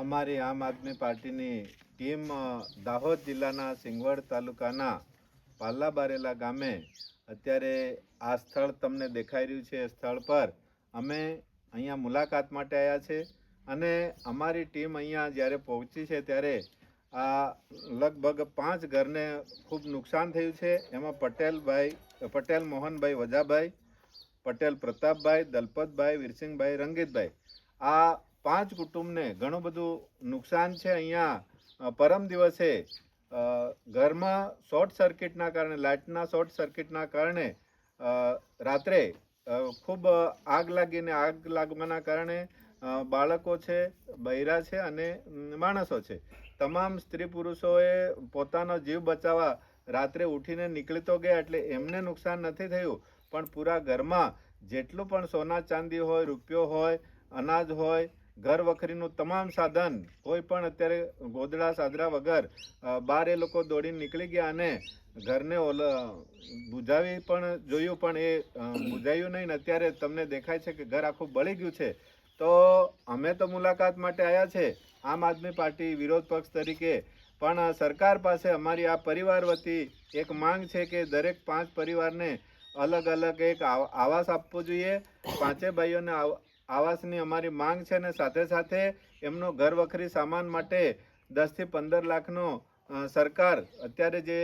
અમારી આમ આદમી પાર્ટીની ટીમ દાહોદ જિલ્લાના સિંગવડ તાલુકાના પાલ્લા બારેલા ગામે અત્યારે આ સ્થળ તમને દેખાઈ રહ્યું છે. એ સ્થળ પર અમે અહીંયા મુલાકાત માટે આવ્યા છે અને અમારી ટીમ અહીંયા જ્યારે પહોંચી છે ત્યારે આ લગભગ પાંચ ઘરને ખૂબ નુકસાન થયું છે. એમાં પટેલભાઈ, પટેલ મોહનભાઈ વજાભાઈ, પટેલ પ્રતાપભાઈ, દલપતભાઈ, વીરસિંહભાઈ, રંગીતભાઈ. આ પાંચ કુટુંબને ઘણું બધું નુકસાન છે. અહીંયા પરમ દિવસે ઘરમાં શોર્ટ સર્કિટના કારણે, લાઇટના શોર્ટ સર્કિટના કારણે રાત્રે ખૂબ આગ લાગીને આગ લાગવાના કારણે બાળકો છે, બૈરા છે અને માણસો છે. તમામ સ્ત્રી પુરુષોએ પોતાનો જીવ બચાવવા રાત્રે ઉઠીને નીકળી તો ગયા એટલે એમને નુકસાન નથી થયું. પણ પૂરા ઘરમાં જેટલું પણ સોના ચાંદી હોય, રૂપિયો હોય, અનાજ હોય ઘર વખરીનું તમામ સાધન, કોઈ પણ અત્યારે ગોદડા સાદરા વગર બહાર એ લોકો દોડીને નીકળી ગયા અને ઘરને ઓલ બુઝાવી પણ જોયું, પણ એ બુજાયું નહીં ને અત્યારે તમને દેખાય છે કે ઘર આખું બળી ગયું છે. તો અમે તો મુલાકાત માટે આવ્યા છે, આમ આદમી પાર્ટી વિરોધ પક્ષ તરીકે. પણ સરકાર પાસે અમારી આ પરિવાર વતી એક માંગ છે કે દરેક પાંચ પરિવારને અલગ અલગ એક આવ- આવાસ આપવો જોઈએ. પાંચે ભાઈઓને આવાસની અમારી માંગ છે ને સાથે સાથે એમનો ઘર વખરી સામાન માટે દસથી પંદર લાખનો સરકાર અત્યારે જે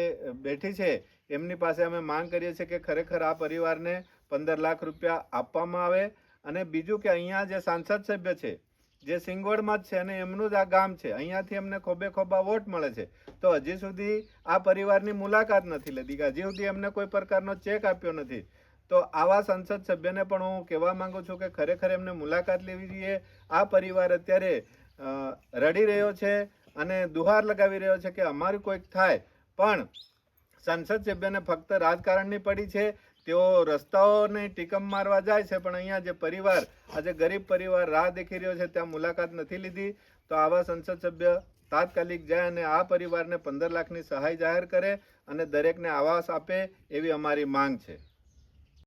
બેઠી છે, એમની પાસે અમે માંગ કરીએ છીએ કે ખરેખર આ પરિવારને પંદર લાખ રૂપિયા આપવામાં આવે. અને બીજું કે અહીંયા જે સાંસદ સભ્ય છે, જે સિંગવડમાં જ છે અને એમનું જ આ ગામ છે, અહીંયાથી એમને ખોબે ખોબા વોટ મળે છે. તો હજી સુધી આ પરિવારની મુલાકાત નથી લીધી. હજી સુધી એમને કોઈ પ્રકારનો ચેક આપ્યો નથી. તો આવા સંસદ સભ્યને પણ હું કહેવા માંગુ છું કે ખરેખર એમને મુલાકાત લેવી જોઈએ. આ પરિવાર અત્યારે રડી રહ્યો છે અને દુહાર લગાવી રહ્યો છે કે અમારું કોઈક થાય. પણ સંસદ સભ્યને ફક્ત રાજકારણની પડી છે. તેઓ રસ્તાઓને ટીકમ મારવા જાય છે, પણ અહીંયા જે પરિવાર આજે ગરીબ પરિવાર રાહ દેખી રહ્યો છે, ત્યાં મુલાકાત નથી લીધી. તો આવા સંસદ સભ્ય તાત્કાલિક જાય અને આ પરિવારને પંદર લાખની સહાય જાહેર કરે અને દરેકને આવાસ આપે એવી અમારી માંગ છે.